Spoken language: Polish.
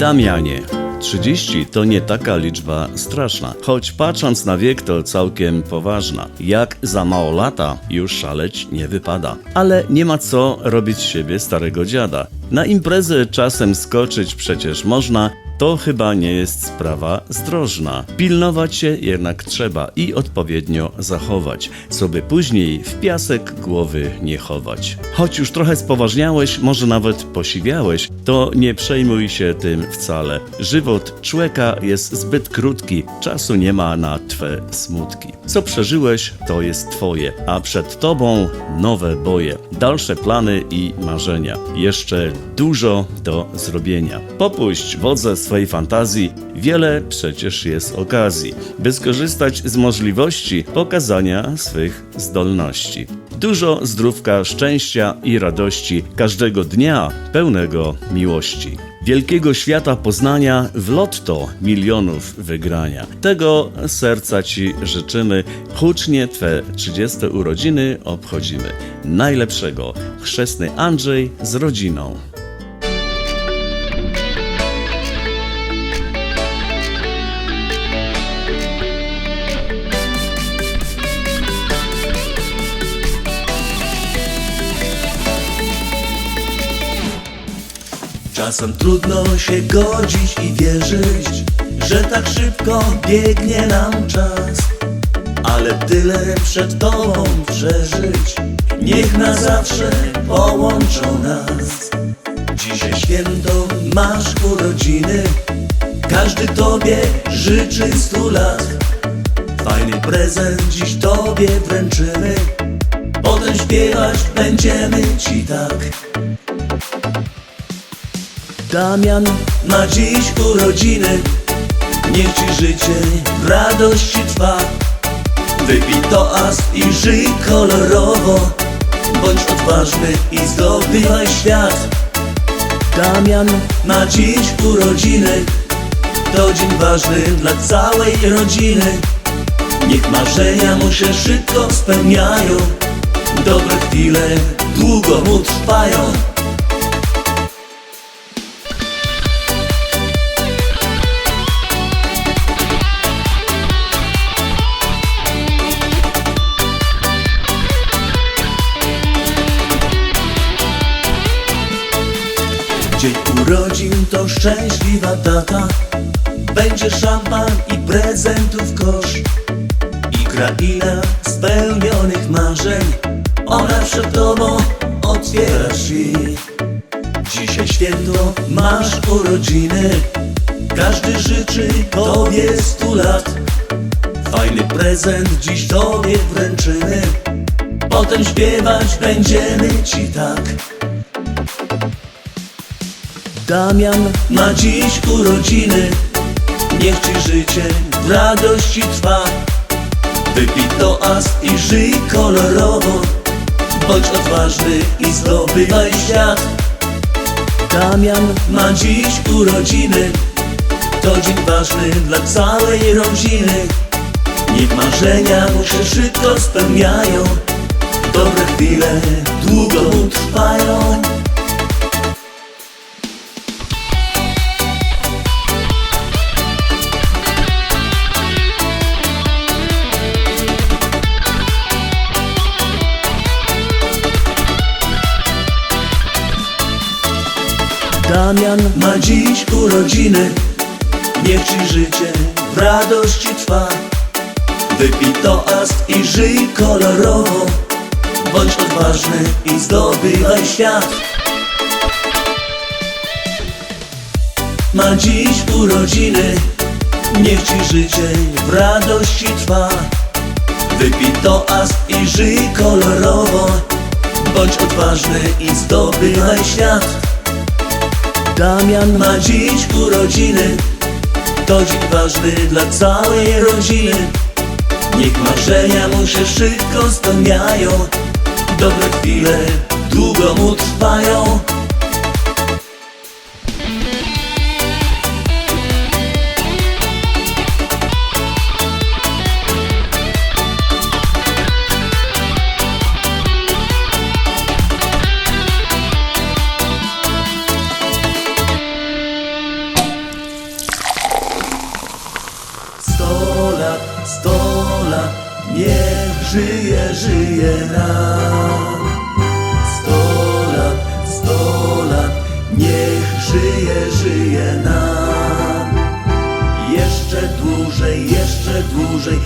Damianie. 30 to nie taka liczba straszna, choć patrząc na wiek to całkiem poważna. Jak za mało lata już szaleć nie wypada. Ale nie ma co robić z siebie starego dziada. Na imprezę czasem skoczyć przecież można, to chyba nie jest sprawa zdrożna. Pilnować się jednak trzeba i odpowiednio zachować, co by później w piasek głowy nie chować. Choć już trochę spoważniałeś, może nawet posiwiałeś, to nie przejmuj się tym wcale. Żywot człowieka jest zbyt krótki, czasu nie ma na twe smutki. Co przeżyłeś, to jest twoje, a przed tobą nowe boje, dalsze plany i marzenia. Jeszcze dużo do zrobienia. Popuść wodze swojej fantazji, wiele przecież jest okazji, by skorzystać z możliwości pokazania swych zdolności. Dużo zdrówka, szczęścia i radości każdego dnia pełnego miłości. Wielkiego świata poznania w lotto milionów wygrania. Tego serca Ci życzymy. Hucznie Twe 30 urodziny obchodzimy. Najlepszego. Chrzestny Andrzej z rodziną. Czasem trudno się godzić i wierzyć, że tak szybko biegnie nam czas. Ale tyle przed tobą przeżyć, niech na zawsze połączą nas. Dzisiaj święto masz urodziny, każdy tobie życzy stu lat. Fajny prezent dziś tobie wręczymy, potem śpiewać będziemy ci tak. Damian ma dziś urodziny. Niech ci życie w radości trwa. Wypij toast i żyj kolorowo. Bądź odważny i zdobywaj świat. Damian ma dziś urodziny. To dzień ważny dla całej rodziny. Niech marzenia mu się szybko spełniają. Dobre chwile długo mu trwają urodzin to szczęśliwa data. Będzie szampan i prezentów kosz. I kraina spełnionych marzeń. Ona przed tobą otwiera drzwi. Dzisiaj święto, masz urodziny. Każdy życzy tobie stu lat. Fajny prezent dziś tobie wręczymy. Potem śpiewać będziemy ci tak Damian ma dziś urodziny. Niech ci życie w radości trwa. Wypij toast i żyj kolorowo. Bądź odważny i zdobywaj świat. Damian ma dziś urodziny. To dzień ważny dla całej rodziny. Niech marzenia mu się szybko spełniają. Dobre chwile długo trwają Damian ma dziś urodziny. Niech ci życie w radości trwa. Wypij toast i żyj kolorowo. Bądź odważny i zdobywaj świat. Ma dziś urodziny. Niech ci życie w radości trwa. Wypij toast i żyj kolorowo. Bądź odważny i zdobywaj świat Damian ma dziś urodziny. To dzień ważny dla całej rodziny. Niech marzenia mu się szybko spełniają. Dobre chwile długo mu trwają Niech żyje, żyje nam. Sto lat, sto lat Niech żyje, żyje nam. Jeszcze dłużej, jeszcze dłużej